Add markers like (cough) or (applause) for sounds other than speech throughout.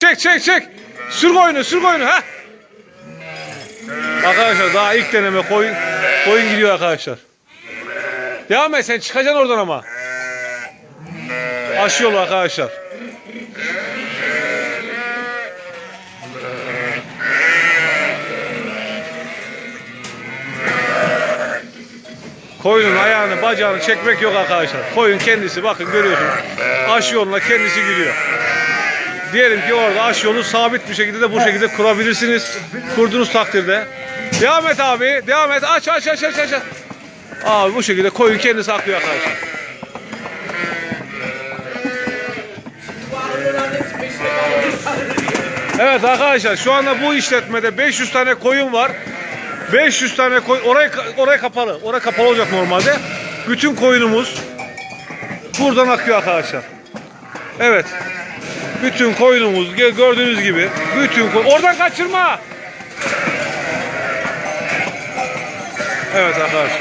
Çek çek çek. Sür koyunu sür koyunu ha. Arkadaşlar daha ilk deneme koyun koyun gidiyor arkadaşlar. Devam et sen çıkacaksın oradan ama. Aş yolu arkadaşlar. Koyunun ayağını bacağını çekmek yok arkadaşlar. Koyun kendisi bakın görüyorsunuz. Aş yoluna kendisi gidiyor. Diyelim ki orada aş yolu sabit bir şekilde de bu şekilde kurabilirsiniz. Kurduğunuz takdirde. Devam et abi. Devam et. Aç aç aç aç aç. Abi bu şekilde koyun kendisi akıyor arkadaşlar. Evet arkadaşlar şu anda bu işletmede 500 tane koyun var. 500 tane koyun oraya oraya kapalı. Oraya kapalı olacak normalde. Bütün koyunumuz buradan akıyor arkadaşlar. Evet. Bütün koyunumuz gö- gördüğünüz gibi bütün koy- oradan kaçırma. Evet arkadaşlar.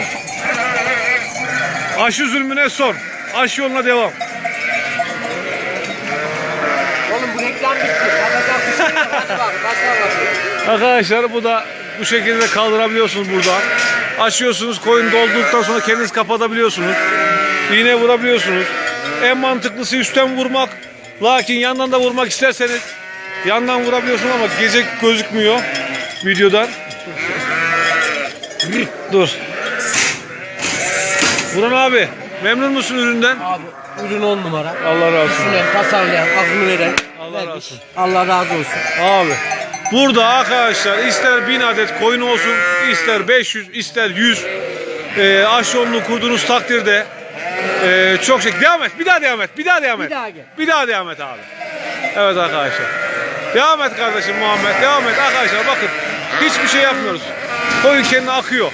Aşı zulmüne son. Aşı yoluna devam. Oğlum bu reklam bitti. Şey. Arkadaşlar bu da bu şekilde kaldırabiliyorsunuz burada. Açıyorsunuz koyun doldurduktan sonra kendiniz kapatabiliyorsunuz. İğne vurabiliyorsunuz. En mantıklısı üstten vurmak. Lakin yandan da vurmak isterseniz yandan vurabiliyorsun ama gece gözükmüyor videodan. Dur. Buran abi memnun musun üründen? Abi ürün on numara. Allah razı olsun. Düşünen, tasarlayan, aklı veren. Allah razı olsun. Allah razı olsun. Abi burada arkadaşlar ister 1000 adet koyun olsun ister 500 ister 100 e, aş yolunu kurduğunuz takdirde e, çok şey devam et bir daha devam et bir daha devam et Bir daha gel. bir daha devam et abi evet arkadaşlar devam et kardeşim Muhammed devam et arkadaşlar bakın hiçbir şey yapmıyoruz koyun kendine akıyor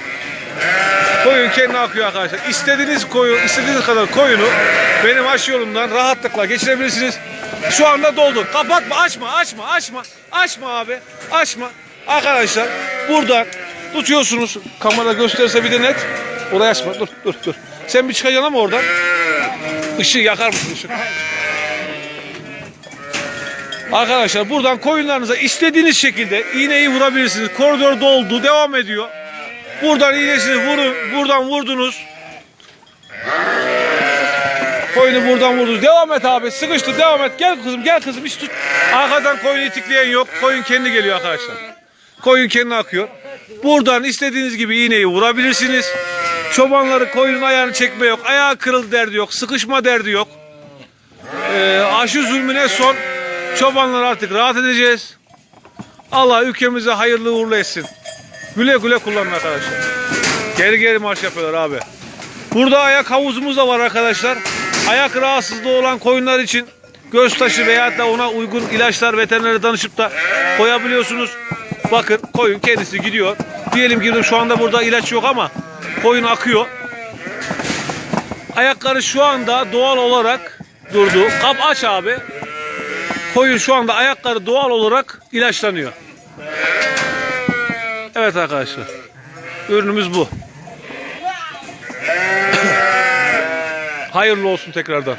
Koyun kendine akıyor arkadaşlar. İstediğiniz koyun, istediğiniz kadar koyunu benim aş yolumdan rahatlıkla geçirebilirsiniz. Şu anda doldu. Kapatma, açma, açma, açma. Açma abi, açma. Arkadaşlar buradan tutuyorsunuz. Kamera gösterse bir de net. Orayı açma. Dur, dur, dur. Sen bir çıkacaksın ama oradan. Işığı yakar mısın ışık? Arkadaşlar buradan koyunlarınıza istediğiniz şekilde iğneyi vurabilirsiniz. Koridor doldu, devam ediyor. Buradan iğnesini vurun, buradan vurdunuz. Koyunu buradan vurdunuz. Devam et abi. Sıkıştı. Devam et. Gel kızım, gel kızım. Hiç tut. Arkadan koyunu itikleyen yok. Koyun kendi geliyor arkadaşlar. Koyun kendi akıyor. Buradan istediğiniz gibi iğneyi vurabilirsiniz. Çobanları koyunun ayağını çekme yok. Ayağı kırıldı derdi yok. Sıkışma derdi yok. Ee, aşı zulmüne son. Çobanlar artık rahat edeceğiz. Allah ülkemize hayırlı uğurlu etsin. Güle güle kullanın arkadaşlar. Geri geri marş yapıyorlar abi. Burada ayak havuzumuz da var arkadaşlar. Ayak rahatsızlığı olan koyunlar için göz taşı veya da ona uygun ilaçlar veterinere danışıp da koyabiliyorsunuz. Bakın koyun kendisi gidiyor. Diyelim ki şu anda burada ilaç yok ama koyun akıyor. Ayakları şu anda doğal olarak durdu. Kap aç abi. Koyun şu anda ayakları doğal olarak ilaçlanıyor. Evet arkadaşlar. Ürünümüz bu. (coughs) Hayırlı olsun tekrardan.